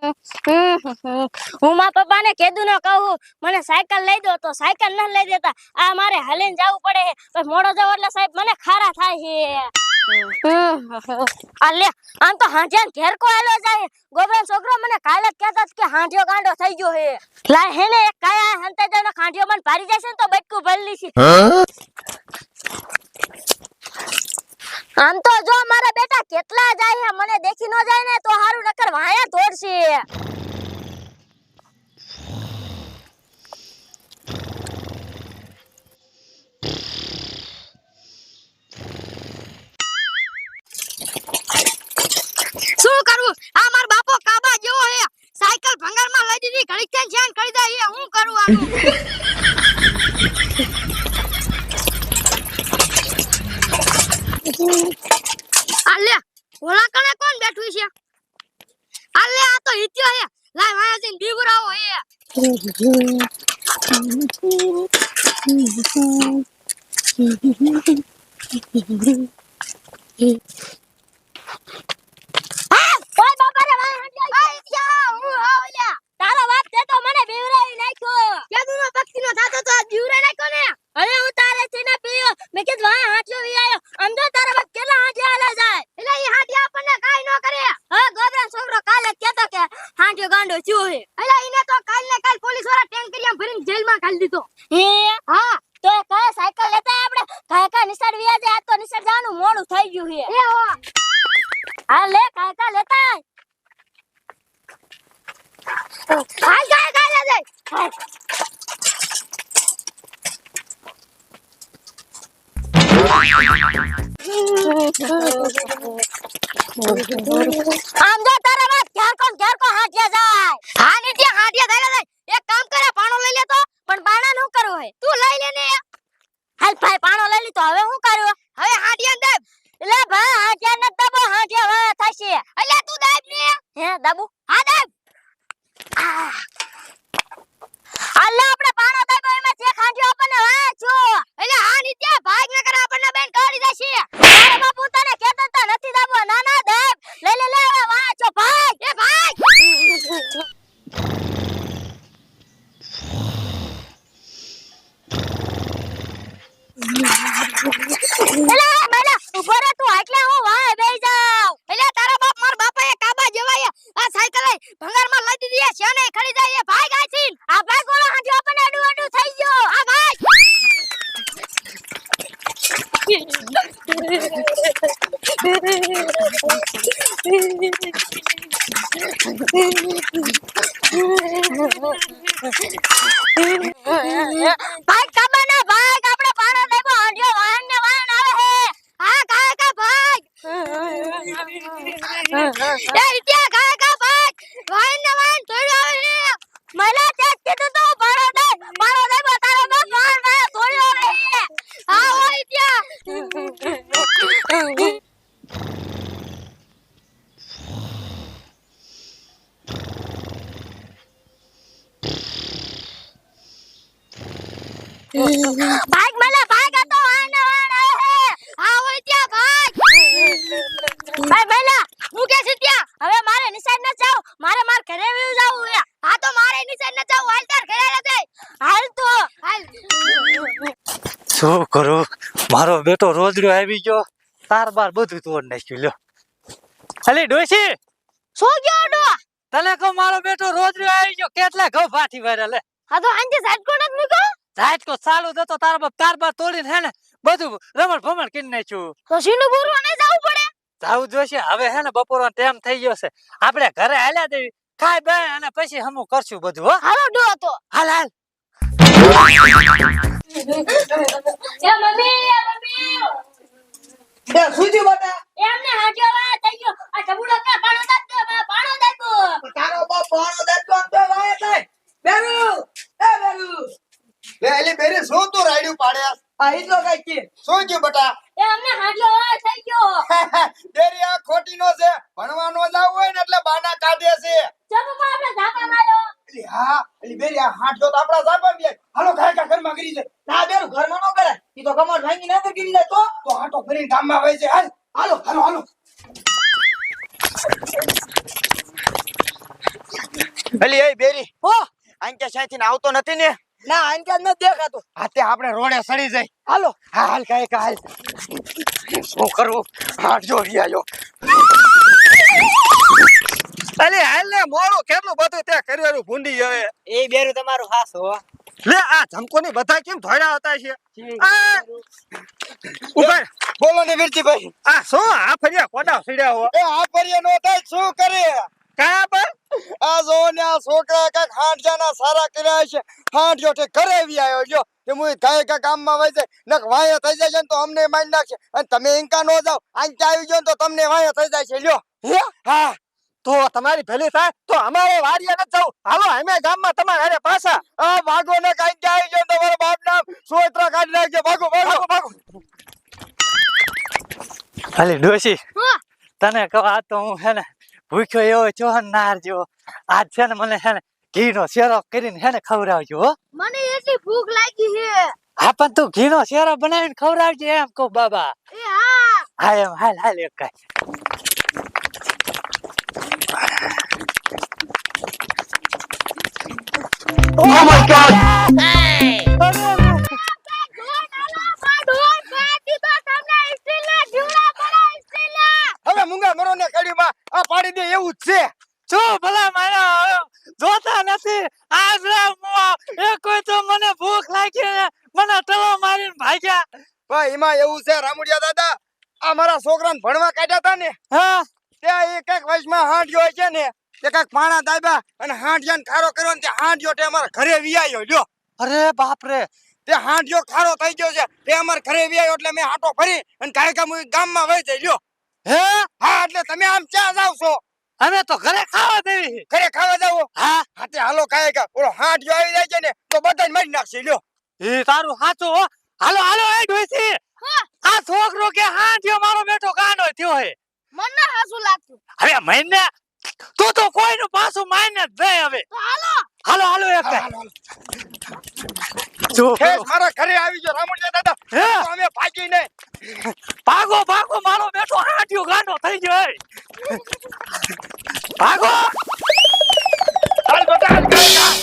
હું મારા પપ્પાને કીધું ને કહું. મને સાયકલ લઈ દો તો સાયકલ ના લઈ દેતા. આ મારે હલીને જવું પડે છે. પછી મોડો જવો એટલે સાહેબ મને ખારા થાય છે આ લે આમ તો હાંજ્યા ઘેર કો આલો જાય ગોબરા છોકરો મને કાલે જ કહેતા કે હાંઢિયો ગાંડો થઈ ગયો હે. લાય હેને એક કાયા હંતા જાવનો ખાંઢિયો મને જશે ને તો બટકું ભરલી છે આમ તો જો મારા બેટા કેટલા જાય મને દેખી ન જાય ને, તો હારું નકર વાયા તોડશે શું કરવું આ માર બાપો કાબા જેવો હે સાયકલ ભંગારમાં લઈ દીધી ઘડીક થઈને જ્યાં કરી જાય એ હું કરું આનું આલે ઓલા કણે કોણ બેઠું છે? આલે આ તો હિત્યો હે લાય વાયા જઈને બીવરાવો હે હા ઓય બાપા રે વાયા હંડ્યા આ હિત્યા હું હા ઓલ્યા તારો વાત તે તો મને બીવરાવી નાખ્યો કેદુનો પક્ષીનો થાતો તો બીવરાવી નાખ્યો ને અરે હું તારે છે ને પીયો મેં કીધું વાયા હાંચ્યો વી આયો અંદર તારા બાપ કેટલા હાંચ્યા આલા જાય એટલે ઈ હાંચ્યા આપણને કાઈ ન કરે હા ગોબરા છોકરો કાલે જ કહેતો કે હાંચ્યો ગાંડો થયો હે એટલે ઈને તો કાલ ને કાલ પોલીસવાળા ટેન્કરિયા ભરીને જેલમાં ઘાલી દીધો હે હા તો એ કયા સાયકલ લેતા આપણે કયા કયા નિશાળ વ્યાજે આ તો નિશાળ જવાનું મોડું થઈ ગયું છે. એ હો. હા લે કયા કયા લેતા આય. હાલ કયા કયા લે જાય હાલ. આમ જો તારા વાત ક્યાં કોણ ક્યાં કોણ હાંટ્યા જાય? હા નીતિયા હાંટ્યા થાય જાય એક કામ કરે પાણો લઈ લે તો પણ પાણા નું કરવું હે તું લઈ લે ને. હાલ ભાઈ પાણો લઈ લી તો હવે શું કરવું હવે હાંટ્યા દબ એટલે ભાઈ હાંટ્યા ન દબો હાંટ્યા હવે થશે એટલે તું દબ ને હે દબુ હા દબ અલ્લા આપણે પાણો દબો એમાં જે ખાંટ્યો આપણને વાંચો એટલે હા નીતિયા ભાગ ન કરે આપણને બેન કાઢી દેશે અરે બાપુ તને કહેતા તા નથી દબો ના ના દબ લે લે લે હવે વાંચો ભાગ એ ભાગ એલા બેલા ઊભો રે તું આટલે હું વાય બેહી જાવ એટલે તારા બાપ માર બાપાએ કાબા જેવાય આ સાયકલ લઈ ભંગારમાં લઈ દીધી છે ને ખડી જાય એ ભાઈ ગાય છે આ ભાઈ કોલો હાંજો આપણને અડુ અડુ થઈ ગયો આ ભાઈ ભાઈ કાબા ના ભાઈ આપણે પાણો દેબો હાંજો વાહન ને વાહન આવે હે હા કાય કા ભાઈ એ ઇતિયા કાય કા ભાઈ વાહન ને વાહન તોડ્યો આવે હે મહિલા તે કીધું તો પાણો દે પાણો દેબો તારો બાપ વાહન વાહન તોડ્યો આવે હે હા ઓ ઇતિયા ભાગ મલે ભાગ આ તો વાહન ને વાહન આવે હે. હા ઓ ઇતિયા ભાગ. ભાઈ મહિલા હું કે છે ત્યાં. હવે મારે નિશાન ન જાવ મારે માર ઘરે વ્યુ જાવું હે હા તો મારે નિશાન ન જાવ. હાલ તાર ઘરે રહે હાલ તો. હાલ. શું કરું? મારો બેટો રોજડ્યો આવી ગયો. તાર બાર બધું તોડ નાખ્યું. લ્યો. અલી ડોશી. શું ગયો ડો? તને કહું મારો બેટો રોજડ્યો આવી ગયો. કેટલા ઘઉં ફાટી વાળા લે. આ તો આંજે સાઈડ કોણ જ મૂકો ઝાટકો ચાલુ દતો તાર બાપ તાર બાર તોડીને હે ને બધું રમણ ભમણ કરી નાખ્યું. તો સીનું બોરવા જાવું પડે? જવું જોશે હવે હે ને બપોરનો ટાઈમ થઈ ગયો છે. આપણે ઘરે હાલ્યા દેવી. ખાઈ બે અને પછી હમું કરશું બધું હો. હાલો ડો તો હાલ હાલ. એ મમ્મી એ મમ્મી. એ સુજી બટા? એમને હાજો વા થઈ ગયો. આ ટબુડો કે પાણો દે પાણો પાડ્યા આ ઈજો કઈ કે? શું થયું બટા? એ અમને હાડલો વા થઈ ગયો. દેરી આ ખોટી નો છે ભણવાનો જાવ હોય ને એટલે બાના કાઢે છે. ચમમાં આપણે ઝાપા માર્યો એલી હા એલી બેરી આ હાડલો તો આપડા જાપા બે હાલો ઘર કા ઘરમાં ગરી છે ના બેરુ ઘરમાં નો કરે ઈ તો કમર ભાંગી ના તો ગીરી જાય તો. તો આટો ગામમાં વહી છે. હાલ હાલો હાલો હાલો. અલી એ બેરી. ઓ આંકે સાઈથી આવતો નથી ને? ના આનકા ન દેખાતું. હા તે આપણે રોડે સડી જાય. હાલો. હા હાલ કાંઈક હાલ. શું કરવું? હાથ જોડી આવ્યો અલે હાલ ને મોડું કેટલું બધું તે કર્યું ભૂંડી હવે? એ બેરું તમારું હાસ હો. લે આ ધમકો ની બધા કેમ ધોડ્યા હતા છે? ઉપર બોલો ને વીરજીભાઈ. આ શું આ ફરિયા કોડા સીડ્યા હો? એ આ ફરિયા નો થાય શું કરે? કા પર આ જો ને આ છોકરા કાક હાંડજાના સારા કર્યા છે હાંડજો તે ઘરે આવી આવ્યો જો કે હું ગાય કા ગામમાં વઈ જાય. નક વાયા થઈ જાય છે ને તો અમને મારી નાખશે. અને તમે ઇન્કા નો જાવ આંચા આવી જો ને તો તમને વાયા થઈ જાય છે લ્યો. હા? તો તમારી ભેલી થાય? તો અમારે વાડિયા ન જવું. હાલો અમે ગામમાં તમારે હારે પાછા. આ ભાગો ને કાઈ આવી જો તમારો બાપ નામ સોયત્રા કાઢી નાખજો. ભાગો ભાગો. ભાગો ખાલી ડોશી. તને કહો આ તો હું હે ને ભૂખ્યો એવો ચોહન નાર જેવો. આજ છે ને મને છે ને ઘીનો શેરો કરીને છે ને ખવડાવજો મને એટલી ભૂખ લાગી છે. હા પણ તું ઘી નો શેરો બનાવીને ખવડાવજે એમ કહું બાબા. એ હા. એમ હાલ હાલ એક કઈ. Oh my god! હવે મુંગા મરો ને કડીમાં આ પાડી દે એવું જ છે. જો ભલા મારા જોતા નથી. આજ એ કોઈ તો મને ભૂખ લાગી મને ટલો મારીને ભાગ્યા. ભાઈ એમાં એવું છે રામુડિયા દાદા આ મારા છોકરાને ભણવા કાઢ્યા હતા ને હા. ત્યાં એક એક વચમાં હાંડ્યો હોય છે ને એક એક પાણા દાબ્યા અને હાંડિયાને ખારો કર્યો ને તે હાંડ્યો તે અમારા ઘરે વિયાયો લ્યો. અરે બાપ રે તે હાંડ્યો ખારો થઈ ગયો છે તે અમારા ઘરે વિયાયો એટલે મેં આટો ફરી અને કાયકા ગામ ગામમાં વહી જઈ લ્યો. હે? હા એટલે તમે આમ ક્યાં જાવ છો? અમે તો ઘરે ખાવા દેવી ઘરે ખાવા જાવ? હા. હા હાલો કાંઈ કા ઓલો હાંડ્યો આવી જાય છે ને તો બધાને મારી નાખશે. લ્યો. એ તારું સાચું હો. હાલો હાલો એ ડોસી આ છોકરો કે હા થયો મારો બેટો કાનો થયો હે. મને હાસું લાગતું. હવે મહિને? તું તો કોઈનું પાછું માને જ નહીં હવે. હાલો. હાલો હાલો એક હાલો, હાલો. જો મારા ઘરે આવી જો રામુડિયા દાદા. હે? અમે ભાગી નહીં ભાગો ભાગો મારો બેઠો હાંઠિયો ગાંડો થઈ ગયો. ભાગો કાંઈ કા.